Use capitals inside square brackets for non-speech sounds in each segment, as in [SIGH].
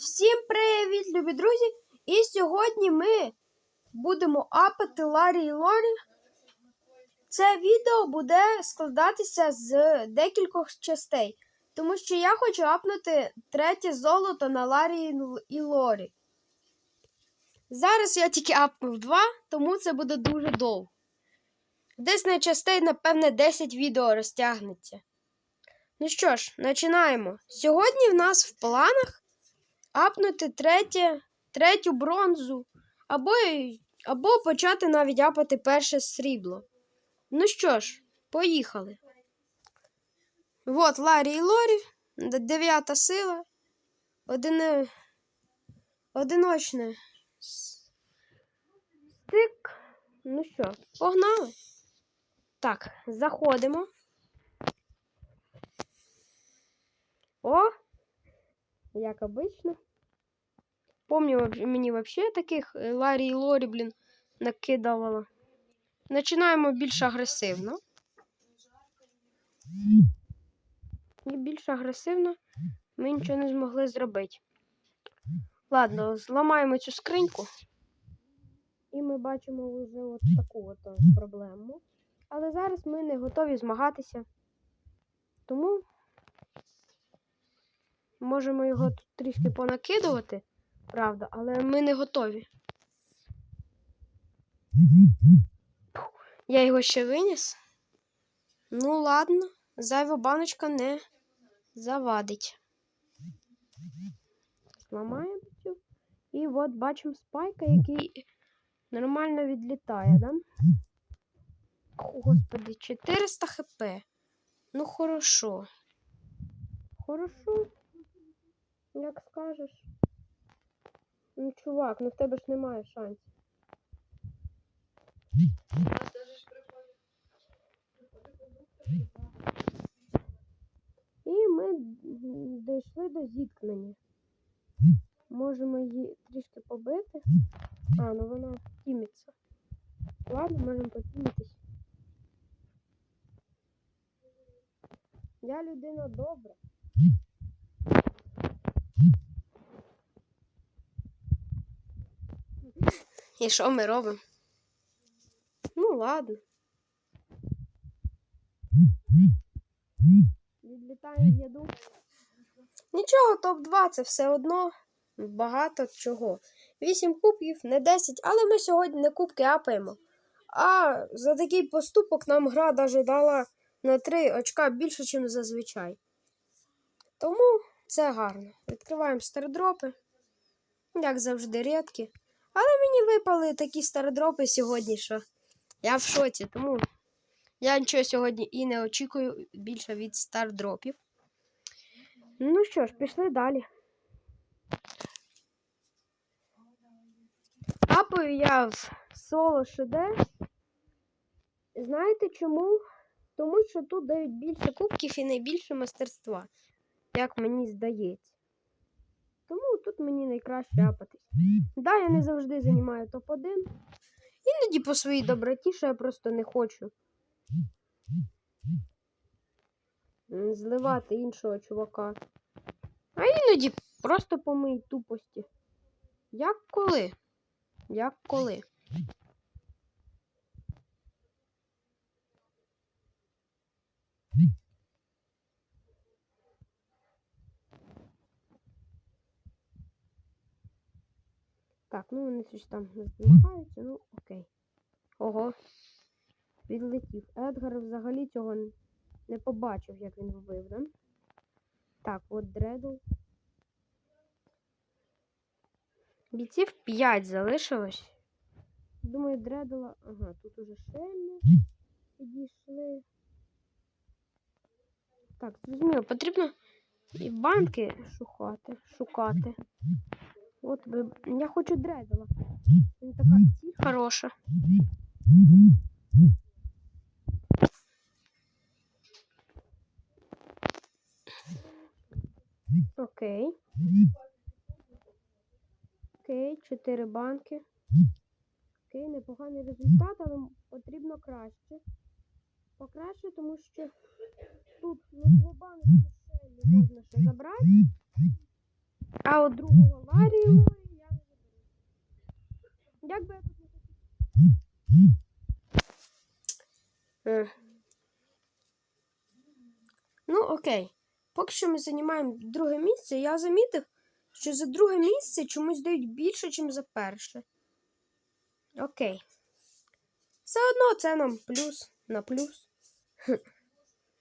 Всім привіт, любі друзі! І сьогодні ми будемо апати Ларі і Лорі. Це відео буде складатися з декількох частей, тому що я хочу апнути третє золото на Ларі і Лорі. Зараз я тільки апнув два, тому це буде дуже довго. Десь на частей, напевне, 10 відео розтягнеться. Ну що ж, починаємо. Сьогодні в нас в планах апнути третє, третю бронзу, або, або почати навіть апати перше срібло. Ну що ж, поїхали. Вот Ларі і Лорі, дев'ята сила, одине, одиночне стик. Ну що, погнали? Так, заходимо. О, як обично. Помню, мені вообще таких е, Ларі і Лорі, блін, накидувало. Починаємо більш агресивно. І більш агресивно ми нічого не змогли зробити. Ладно, зламаємо цю скриньку. І ми бачимо вже от таку от е, проблему. Але зараз ми не готові змагатися. Тому можемо його тут трішки понакидувати, правда, але ми не готові. Я його ще виніс. Ну, ладно, зайва баночка не завадить. Зламаємо цю. І от бачимо спайка, який нормально відлітає, да? Господи, 400 хп. Ну, хорошо. Хорошо. Як скажеш. Ну, чувак, ну в тебе ж немає шансів. І ми дійшли до зіткнення. Можемо її трішки побити. А, ну вона тімиться. Ладно, можемо потімитись. Я людина добра. І що ми робимо? Ну, ладно. Відлітаємо в яду. Нічого, топ-2 це все одно багато чого. 8 кубків, не 10, але ми сьогодні не кубки апаємо. А за такий поступок нам гра даже дала на 3 очка більше, ніж зазвичай. Тому це гарно. Відкриваємо стародропи. Як завжди, рідкі. Але мені випали такі стародропи сьогодні, що я в шоці, тому я нічого сьогодні і не очікую більше від стардропів. Ну що ж, пішли далі. Апаю я в соло ШД. Знаєте чому? Тому що тут дають більше кубків і найбільше мастерства, як мені здається. Тому тут мені найкраще апатись. Да, я не завжди займаю топ-1. Іноді по своїй доброті, що я просто не хочу зливати іншого чувака. А іноді просто по моїй тупості. Як коли? Як коли? Ну вони щось там змагаються, ну окей. Ого. Відлетів. Едгар взагалі цього не побачив, як він вбив, да? Так, от Дредл. Бійців 5 залишилось. Думаю, Дредла. Ага, тут уже Шеллі підійшли. Так, зрозуміло, потрібно і банки шукати. шукати. От. Я хочу Дредла. Він така хороша. Окей. Окей, чотири банки. Окей, непоганий результат, але потрібно краще. Покраще, тому що тут на дві банки ще не можна ще забрати. А от другого Ларі Лорі я не заберу. Як би я тут не хотів. Е. Ну, окей. Поки що ми займаємо друге місце. Я замітив, що за друге місце чомусь дають більше, ніж за перше. Окей. Все одно це нам плюс на плюс.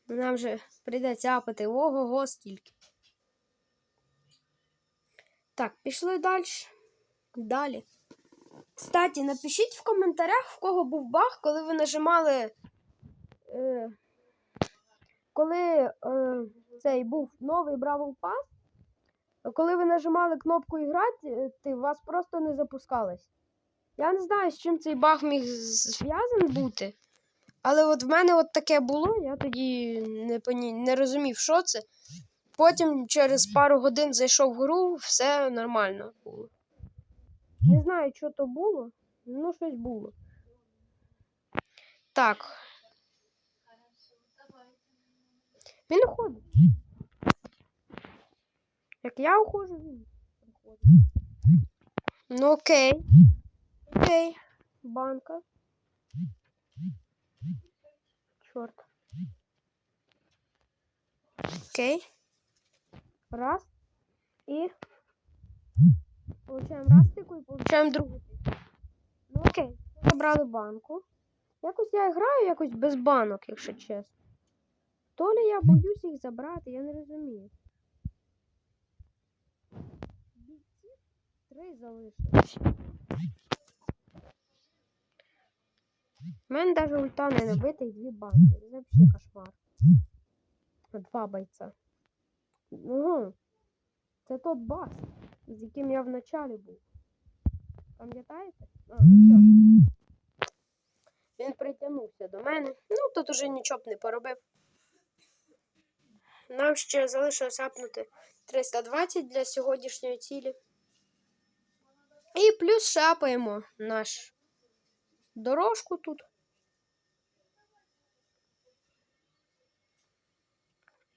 Нам же прийдеться апати ого-го скільки. Так, пішли далі. Далі. Кстати, напишіть в коментарях, в кого був баг, коли ви нажимали. Е, коли е, цей був новий Бравл Пас, коли ви нажимали кнопку іграти, ти, вас просто не запускалось. Я не знаю, з чим цей баг міг зв'язаний бути. Але от в мене от таке було, я тоді не, не розумів, що це. Потім через пару годин зайшов в гру, все нормально було. Не знаю, що то було, ну щось було. Так. Він уходить. Як я уходжу, він приходить. Ну окей. Окей. Банка. Чорт. Окей. Раз. І получаємо раз тику і получаємо другу тику. Ну окей. Забрали банку. Якось я граю якось без банок, якщо чесно. То ли я боюсь їх забрати, я не розумію. Три залишилось. У мене навіть ульта не набита і дві банки. Це взагалі кошмар. Два бойця. Угу. Це тот бас, з яким я в началі був. Пам'ятаєте? А, ну все. Він притягнувся до мене. Ну, тут уже нічого б не поробив. Нам ще залишилось апнути 320 для сьогоднішньої цілі. І плюс шапаємо наш дорожку тут.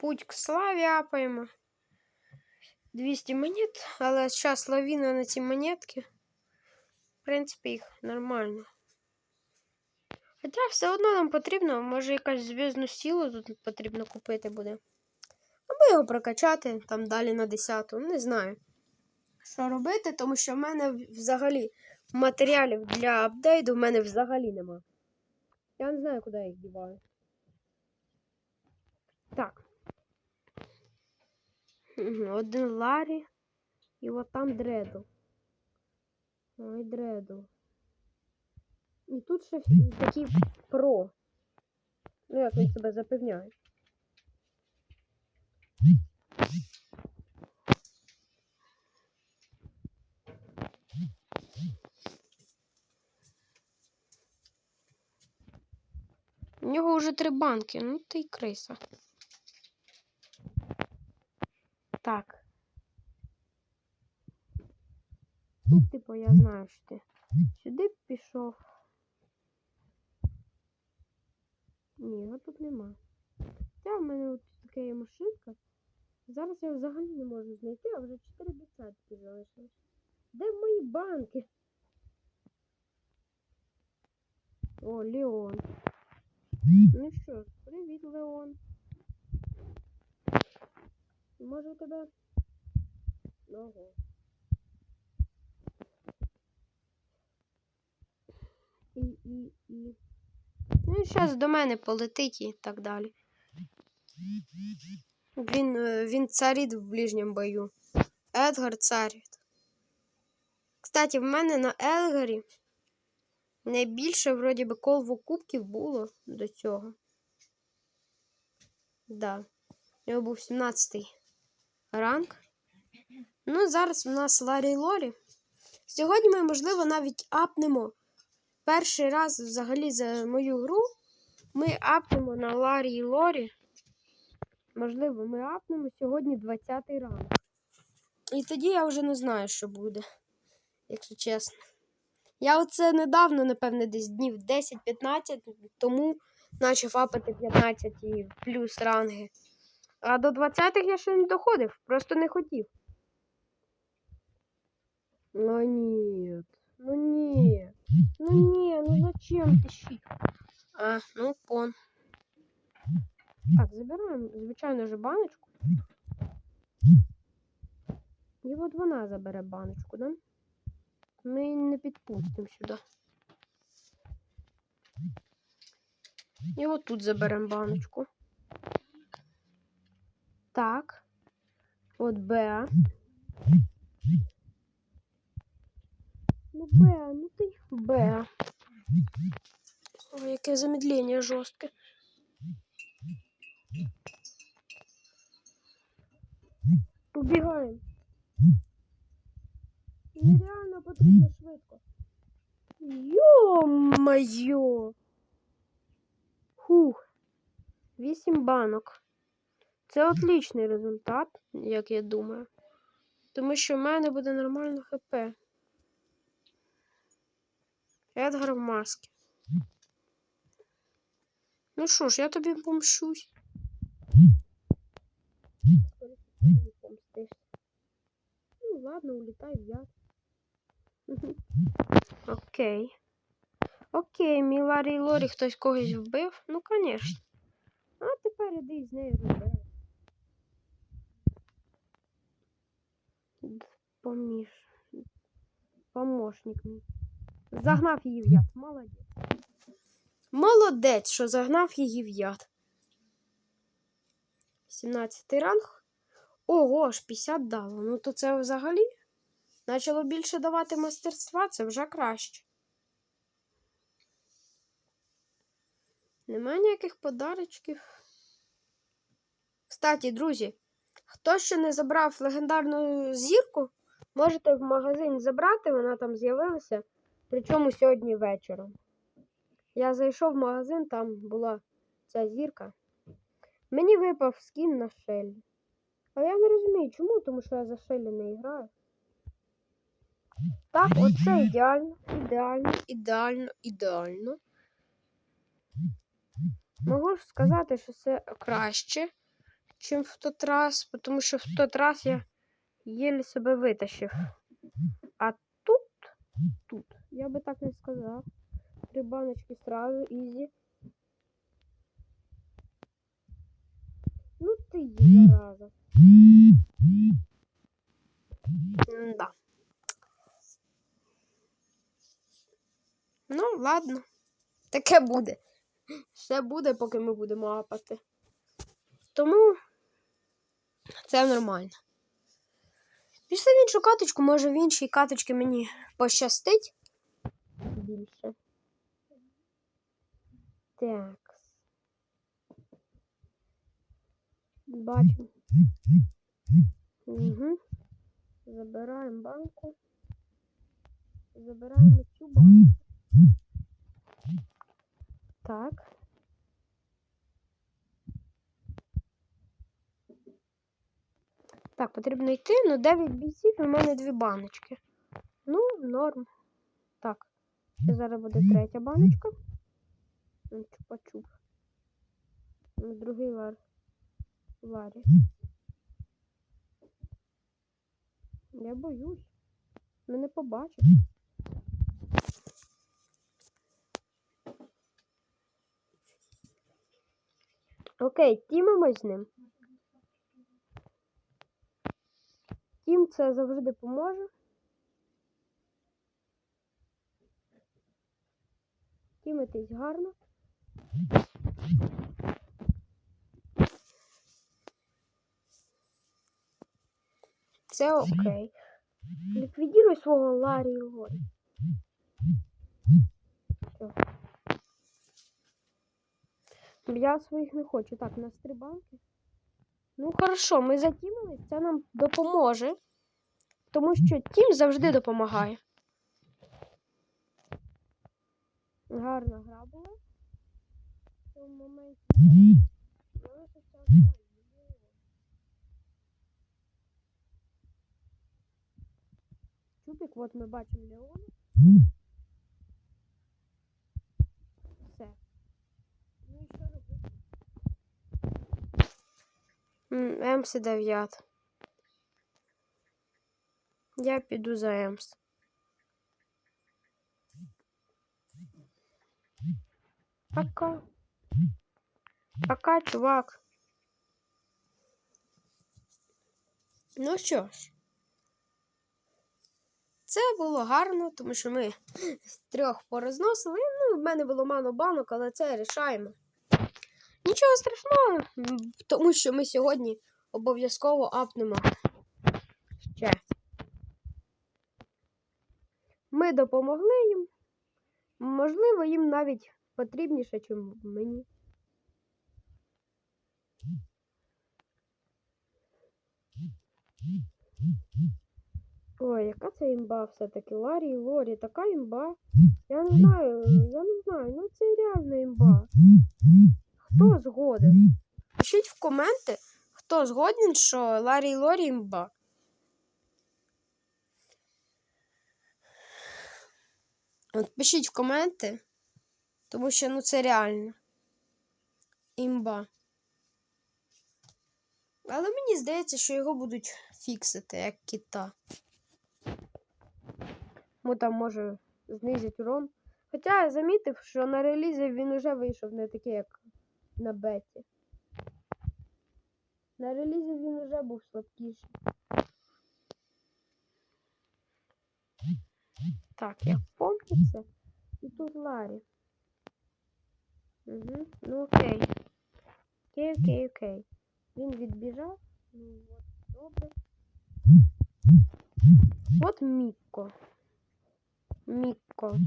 Путь к славі апаємо. 200 монет, але зараз лавіна на ці монетки. В принципі, їх нормально. Хоча все одно нам потрібно, може якась зв'язну силу тут потрібно купити буде. Або його прокачати там далі на 10. Не знаю, що робити, тому що в мене взагалі матеріалів для апдейту в мене взагалі нема. Я не знаю, куди я їх діваю. Так. Один Ларі. І от там Дредл. Ой, Дредл. І тут ще такі про. Ну, як він себе запевняє. У нього вже три банки, ну ти й криса. Так. Ну, типу, я знаю, що ти сюди пішов. Ні, його тут нема. Хоча в мене от така є машинка. Зараз я взагалі не можу знайти, а вже 4 десятки залишилось. Де мої банки? О, Леон. Ну що привіт, Леон. Може тебе. Ого. І, і, і. Ну і зараз до мене полетить і так далі. Він, е, він царить в ближньому бою. Едгар царить. Кстати, в мене на Едгарі найбільше, вроді би, колво кубків було до цього. Да. У нього був 17-й ранг. Ну, зараз у нас Ларі Лорі. Сьогодні ми, можливо, навіть апнемо перший раз взагалі за мою гру. Ми апнемо на Ларі і Лорі. Можливо, ми апнемо сьогодні 20-й ранг. І тоді я вже не знаю, що буде, якщо чесно. Я оце недавно, напевне, десь днів 10-15 тому почав апати 15 і плюс ранги. А до 20-х я ще не доходив, просто не хотів. Ну нет. Ну нет. Ну не, ну зачем ты щит? А, ну пон. Так, забираємо, звичайно же, баночку. І от вона забере баночку, да? Ми її не підпустимо сюди. І от тут заберемо баночку. Так. От Беа. Ну, Беа, ну ти Беа. Ой, яке замедлення жорстке. Убігаємо. Нереально потрібно швидко. Йо-моє. Хух. Вісім банок. Це отличний результат, як я думаю. Тому що в мене буде нормально ХП. Едгар в масці. Ну що ж, я тобі помщусь. Ну, ладно, улітай в яд. [LAUGHS] Окей. Окей, мій Ларі Лорі хтось когось вбив? Ну, звісно. А тепер іди з нею розбирай. Поміж. Помощник мій. Загнав її в яд. Молодець. Молодець, що загнав її в яд. 17 ранг. Ого, аж 50 дало. Ну то це взагалі. Почало більше давати мастерства, це вже краще. Нема ніяких подарочків. Кстати, друзі, хто ще не забрав легендарну зірку, можете в магазин забрати, вона там з'явилася. Причому сьогодні вечором. Я зайшов в магазин, там була ця зірка. Мені випав скін на Шеллі. А я не розумію, чому, тому що я за Шеллі не граю. Так, оце ідеально, ідеально, ідеально, ідеально. Можу ж сказати, що це краще, ніж в той раз, тому що в той раз я єлі себе витащив. А тут, тут, я би так не сказав. Три баночки сразу, ізі. Ну ти є, зараза. Да. Ну, ладно. Таке буде. Все буде, поки ми будемо апати. Тому це нормально. Пішли в іншу каточку, може в іншій каточці мені пощастить більше. Так. Бачимо. Угу. Забираємо банку. Забираємо цю банку. Так. Так, потрібно йти, ну 9 бійців і в мене дві баночки. Ну, норм. Так. Зараз буде третя баночка. Чупа-чуп. Ну, Другий лар. Ларі. Я боюсь. Мене побачать. Окей, тімимось з ним. Тім це завжди допоможе. Тімитись гарно. Це окей. Ліквідіруй свого Ларі Лорі. Я своїх не хочу. Так, у нас три банки. Ну, хорошо, ми затімились, це нам допоможе. Тому що тім завжди допомагає. Гарна гра була. В цьому моменті. Чубик, от ми бачимо Леона. Емс і дев'ят. Я піду за Емс. Пока. Пока, чувак. Ну що ж, це було гарно, тому що ми з трьох порозносили. Ну, в мене було мано банок, але це рішаємо. Нічого страшного, тому що ми сьогодні обов'язково апнемо ще. Ми допомогли їм. Можливо, їм навіть потрібніше, ніж мені. Ой, яка це імба все-таки? Ларі і Лорі, така імба. Я не знаю, я не знаю, ну це реально імба. Хто згоден? Пишіть в коменти, хто згоден, що Ларі Лорі імба. От пишіть в коменти, тому що ну це реально. Імба. Але мені здається, що його будуть фіксити, як кита. Му там може знизить урон. Хоча я замітив, що на релізі він уже вийшов не такий, як на беті. На релізі він уже був слабкіший. Так, як помниться. І тут Ларі. Угу. Ну окей. Окей, окей, окей. Він відбіжав. Ну от, добре. От Мікко. Мікко.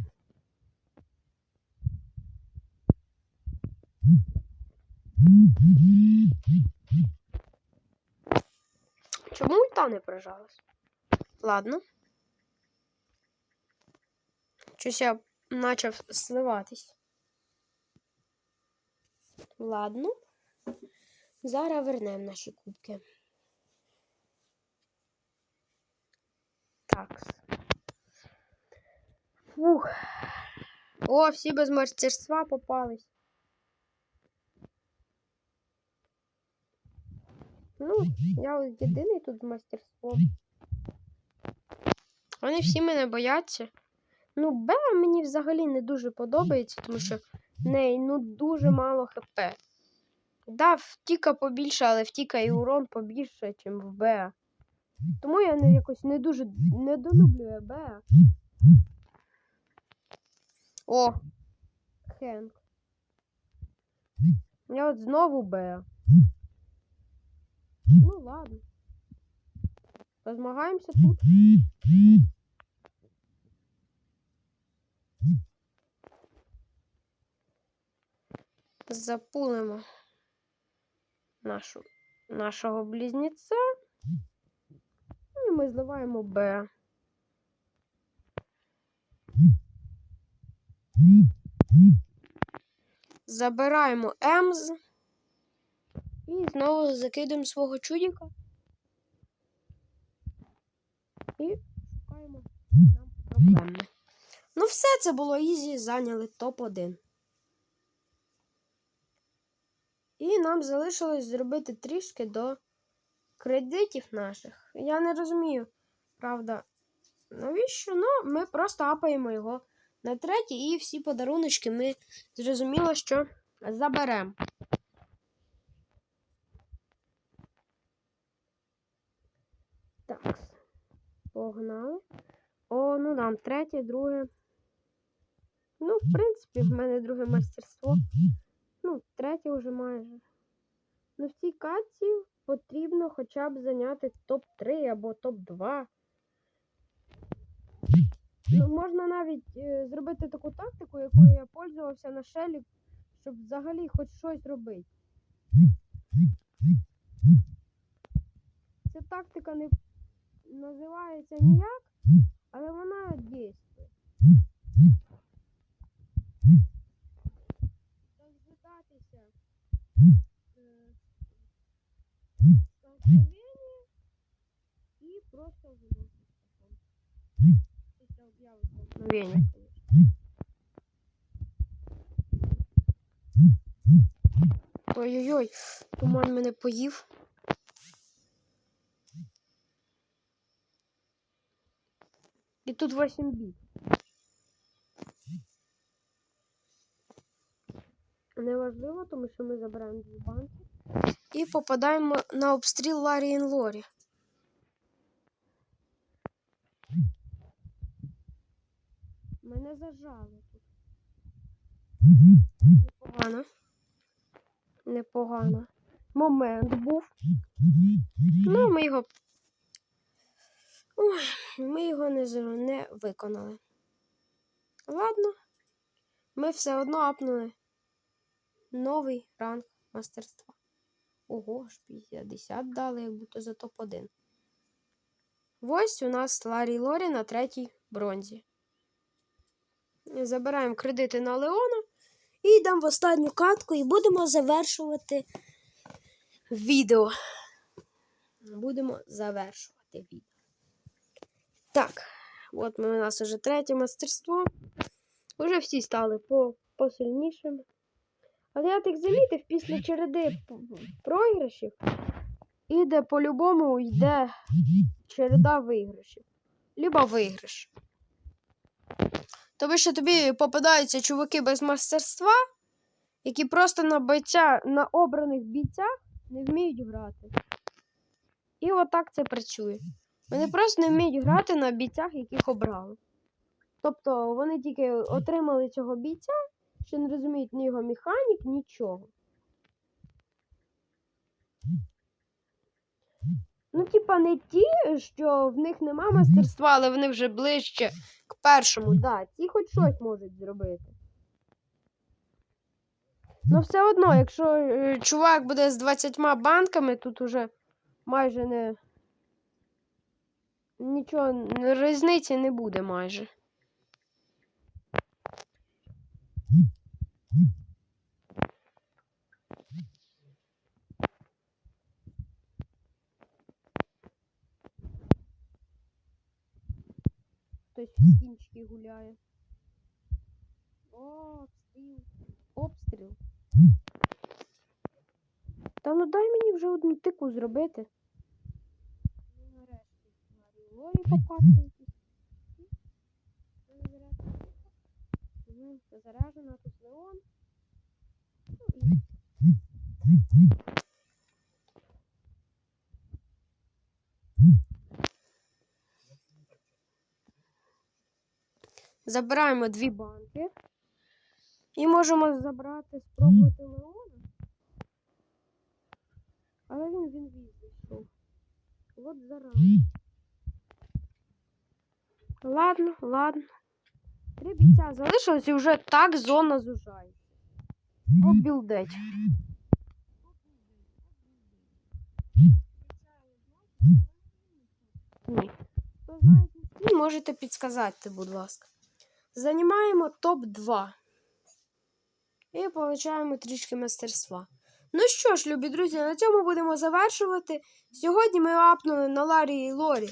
Чому ульта не прижалась? Ладно. Щось я почав сливатись. Ладно. Зараз вернемо наші кубки. Так. Фух. О, всі без мастерства попались. Ну, я от єдиний тут з мастерством. Вони всі мене бояться. Ну, Беа мені взагалі не дуже подобається, тому що в неї ну дуже мало хп. Да, втіка побільше, але втіка і урон побільше, ніж в Беа. Тому я не, якось не дуже недолюблюю Беа. О! Хенк. Я от знову Беа. Ну ладно. Позмагаємося тут. Запулимо нашу, нашого близнеця. Ну, і ми зливаємо Б. Забираємо Емз. І знову закидаємо свого чудіка. І шукаємо нам проблемне. Ну, все це було ізі, зайняли топ-1. І нам залишилось зробити трішки до кредитів наших. Я не розумію, правда, навіщо? Ну, ми просто апаємо його на третій, і всі подаруночки ми зрозуміло, що заберемо. Так, погнали. О, ну нам третє, друге. Ну, в принципі, в мене друге мастерство. Ну, третє вже майже. Ну, в цій катці потрібно хоча б зайняти топ-3 або топ-2. Ну, можна навіть е, зробити таку тактику, якою я пользувався на шелі, щоб взагалі хоч щось робити. Ця тактика не називається ніяк, але вона діє. Е, столкновення і просто столкновення. Ой-ой-ой, туман мене поїв. І тут 8 біт. важливо, тому що ми забираємо дві банки і попадаємо на обстріл Ларі і Лорі. Мене зажали тут. Непогано. Непогано. Момент був. Ну, ми його. Ой, ми його не, не виконали. Ладно. Ми все одно апнули новий ранг мастерства. Ого, ж 50 дали, як будто за топ-1. Ось у нас Ларі Лорі на третій бронзі. Забираємо кредити на Леона і йдемо в останню катку і будемо завершувати відео. Будемо завершувати відео. Так, от ми, у нас вже третє мастерство. Уже всі стали по, посильнішими. Але я так замітив, після череди програшів іде по-любому йде череда виграшів. Либо виграш. Тобто, що тобі попадаються чуваки без мастерства, які просто на бойця, на обраних бійцях не вміють грати. І отак це працює. Вони просто не вміють грати на бійцях, яких обрали. Тобто вони тільки отримали цього бійця, що не розуміють ні його механік, нічого. Ну, типа, не ті, що в них нема мастерства, але вони вже ближче к першому. Да, ті хоч щось можуть зробити. Ну, все одно, якщо е, чувак буде з 20 банками, тут уже майже не. Нічого, різниці не буде майже. Хтось в скінчики гуляє. О, обстріл. Обстріл. Та ну дай мені вже одну тику зробити. Ну, нарешті. Це заряджена тут Леон. Забираємо дві банки. І можемо забрати, спробувати Леона. Але він він відійшов. От зараз. Ладно, ладно. Три залишилось і вже так зона зужає. Обілдеть. Ні. Які, можете підсказати, будь ласка. Занімаємо топ-2. І получаємо трішки мастерства. Ну що ж, любі друзі, на цьому будемо завершувати. Сьогодні ми апнули на Ларі і Лорі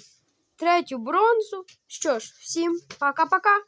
третю бронзу. Що ж, всім пока-пока!